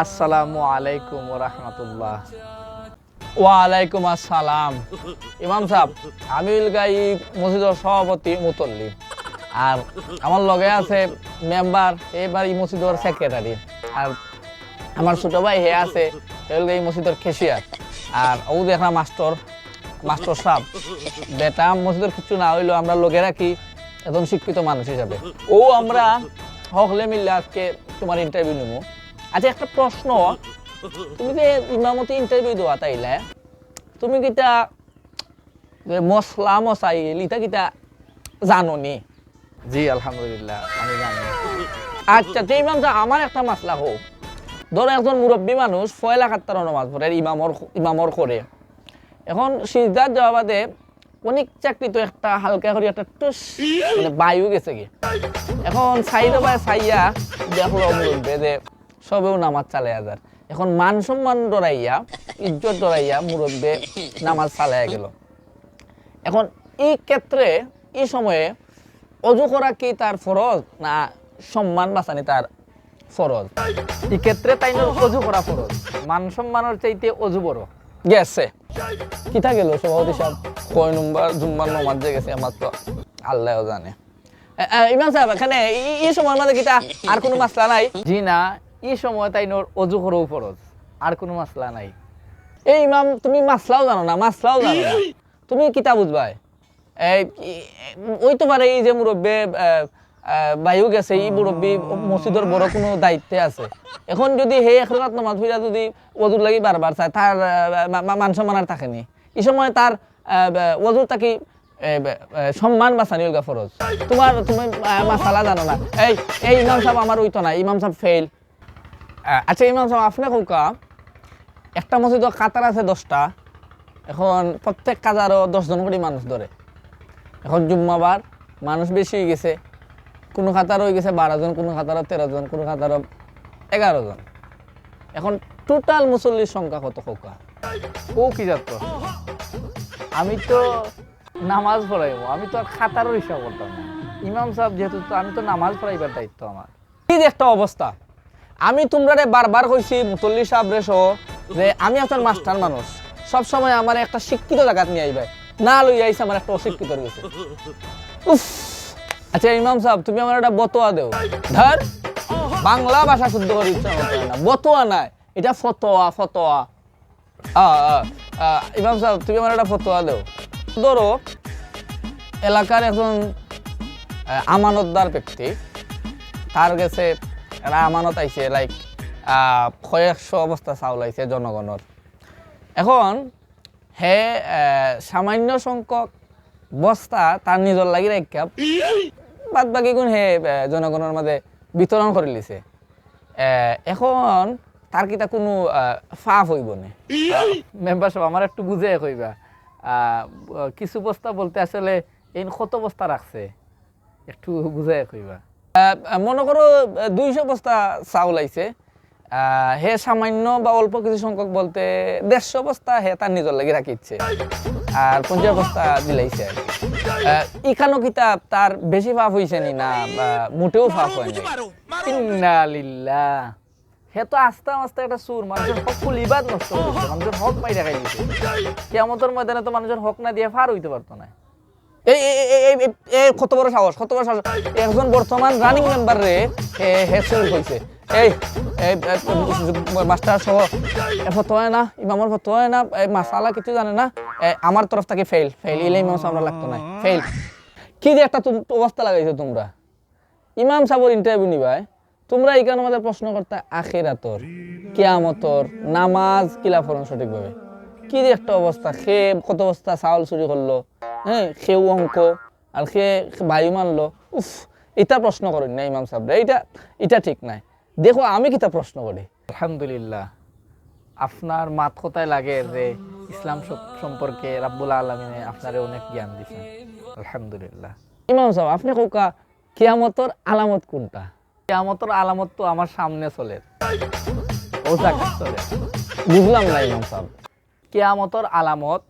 আসসালামু আলাইকুম রহমতুল্লাহ ওয়ালাইকুম আসসালাম। ইমাম সাহেব আমি গাই মসজিদের সভাপতি মুতল্লি আর আমার লগে আছে মেম্বার, এবার এই মসজিদের সেক্রেটারি আর আমার ছোট ভাই হে আছে এই মসজিদের খেসিয়ার আর ও দেখা মাস্টার মাস্টার সাহেব। বেটা, মসজিদের কিছু না হইলেও আমরা লগে রাখি একজন শিক্ষিত মানুষ হিসাবে। ও আমরা হকলে মিললে আজকে তোমার ইন্টারভিউ নেব। আচ্ছা একটা প্রশ্ন। তুমি যে ইমামতি ইন্টারভিউ দেওয়া তাইলে তুমি কিতা যে মশলা মশাই লিতা কিতা জানো নি জি আলহামদুলিল্লাহ আমি জানি। আচ্ছা তো ইমাম আমার একটা মাসলা হোক। ধরো একজন মুরব্বী মানুষ ফয়লা কাত্তার নামাজ পড়ে ইমামর ইমামর করে। এখন সিজদার যাওয়া বাদে অনেক চাকরি তো একটা হালকা করে একটা টুস মানে বায়ু গেছে কি এখন সাইড বাই সাইয়া দেখল মুরব্বী যে সবেও নামাজ চালে হাজার এখন মান সম্মান ডরাইয়া, ইজ্জত ডরাইয়া মুরব্বী নামাজ চালাইয়া গেল। এখন এই ক্ষেত্রে, এই সময়ে অজু করা কি তার ফরজ, না সম্মান বাঁচানি তার ফরজ? এই ক্ষেত্রে তাই অজু করা ফরজ? মান সম্মানের চাইতে অজু বড়। গেছে। কিতা গেল সভাপতি সাহেব? কয় নম্বর জুম্মার নমাজ যে গেছে আমার তো আল্লাহ জানে ইমান সাহেব, এখানে এই- সময়ের মধ্যে কিতা আর কোনো মাসলা নাই? জি না এই সময় তাই নোর অজু করেও ফরজ আর কোনো মাসলা নাই। এই ইমাম, তুমি মাসলাও জানো না, মাসলাও জানো না। তুমি কিতা বুঝবাই? ওই তো পারে এই যে মুরব্বী বায়ু গেছে এই মুরব্বী মসজিদের বড় কোনো দায়িত্বে আছে। এখন যদি সেই এক রাত নামাজ পড়া যদি ওজুর লাগি বারবার চায় তার মান সম্মান আর থাকেনি এই সময় তার ওজুর তাকি সম্মান বাঁচানি ফরজ তোমার তুমি মাসালা জানো না। এই এই ইমাম সাহেব আমার ওইতো না ইমাম সাহেব ফেল আচ্ছা ইমাম সাহেব আপনি কৌকা একটা মসজিদ কাতার আছে দশটা এখন প্রত্যেক কাজারও দশজন করে মানুষ ধরে এখন জুম্মাবার মানুষ বেশি হয়ে গেছে কোনো খাতারও হয়ে গেছে বারো জন কোনো খাতারও তেরো জন কোনো খাতারও এগারো জন এখন টোটাল মুসল্লির সংখ্যা কত খোকা ও কি যাত আমি তো নামাজ পড়াইব আমি তো আর খাতারও হিসাব করতাম না ইমাম সাহেব যেহেতু তো আমি তো নামাজ পড়াইবার দায়িত্ব আমার কি যে একটা অবস্থা আমি তোমরা বারবার কইছি মুতল্লি সাহেব রে সহ যে আমি একজন মাস্টার মানুষ। সব সময় আমার একটা শিক্ষিত জায়গাত নিয়ে আইবে। না লই আইছে আমার একটা অশিক্ষিত গেছে উফ! আচ্ছা ইমাম সাহেব, তুমি আমার একটা বতোয়া দেও। ধর, বাংলা ভাষা শুদ্ধ করে ইচ্ছা না। বতোয়া নাই, এটা ফতোয়া ফতোয়া। ইমাম সাহেব, তুমি আমার একটা ফতোয়া দেও। ধরো, এলাকার একজন আমানতদার ব্যক্তি, তার কাছে একটা আমানত আইছে লাইক কয়েকশো অবস্থা চাউল আইছে জনগণের এখন, হে সামান্য সংখ্যক বস্তা তার নিজর লাগি রাখা বাদ বাকি গুণ হে জনগণের মাঝে বিতরণ করে লিছে এখন তার কিতা কোনো ফাফ হইব না মেম্বার সাহেব আমার একটু বুঝে কইবা। কিছু বস্তা বলতে আসলে এই কত বস্তা রাখছে একটু বুঝাই কইবা। মনে করো দুইশো বস্তা চাউল আইছে। হে সামান্য বা অল্প কিছু সংখ্যক বলতে দেড়শো বস্তা হে তার নিজের লাগি রাখিচ্ছে আর পঞ্চাশ বস্তা দিলাইছে আর ইখানো কিতাব তার বেশি ফাফ হইছে নি না মোটেও ফাফ হয়নি হে তো আস্তে আস্তে একটা সুর, মানুষের হক ফুলিবাদ নষ্ট মানুষের হক মাই দেখাই দিচ্ছে কেমতের ময়দানে তো মানুষের হক না দিয়ে ফার হইতে পারতো না। এই কত বড় সাহস, কত বড় সাহস। একজন বর্তমান রানিং মেম্বার রে হয়েছে। এই মাস্টার সহ না, ইমামর না মাসালা কিছু জানে না। আমার তরফ থেকে ফেল ফেল ইলে ইমাম লাগতো না ফেল কি যে একটা অবস্থা লাগাইছো তোমরা। ইমাম সাহেবের ইন্টারভিউ নিবাই তোমরা এখানে আমাদের প্রশ্ন করতে আখেরাতর, কিয়ামতর, নামাজ কিলা ফরন সঠিকভাবে। কি যে একটা অবস্থা সে কত অবস্থা, চাউল চুরি করল। হ্যাঁ সেও অঙ্ক আর সে বায়ু মানলো উফ এটা প্রশ্ন করেন না ইমাম সাহেব এটা এটা ঠিক নাই। দেখো আমি কিতা প্রশ্ন করি? আলহামদুলিল্লাহ আপনার মাত কোথায় লাগে যে ইসলাম সম- সম্পর্কে রাব্বুল আলমিনে আপনারে অনেক জ্ঞান দিচ্ছেন আলহামদুলিল্লাহ। ইমাম সাহেব আপনি কোকা কিয়ামতর আলামত কোনটা? কিয়ামতর আলামত তো আমার সামনে চলে। ও চলে। বুঝলাম না ইমাম সাহেব। কিয়ামতর আলামত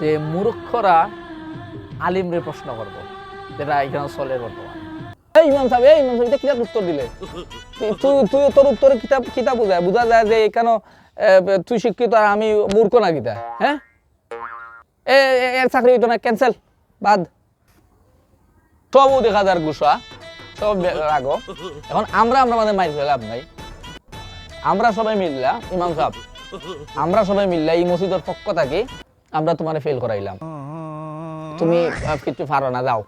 যে মূর্খরা আলিমরে প্রশ্ন করব, যেটা এখানে চলে বর্তমানে। এই ইমাম সাহেব, এই ইমাম সাহেব কিতাব উত্তর দিলে? তুই- তুই তোর উত্তরে কিতাব কিতাব বুঝায় বুঝা যায় যে তুই শিক্ষিত আর আমি মূর্খ না হ্যাঁ? এ চাকরি হইতো না ক্যান্সেল বাদ। সবও দেখা যার গুসা, সব এখন আমরা আমরা আমাদের মাইর লাভ নাই। আমরা সবাই মিললা, ইমাম সাহেব। আমরা সবাই মিললা এই মসজিদের পক্ষ থাকি। আমরা তোমারে ফেল করাইলাম। তুমি কিছু পারো না যাও।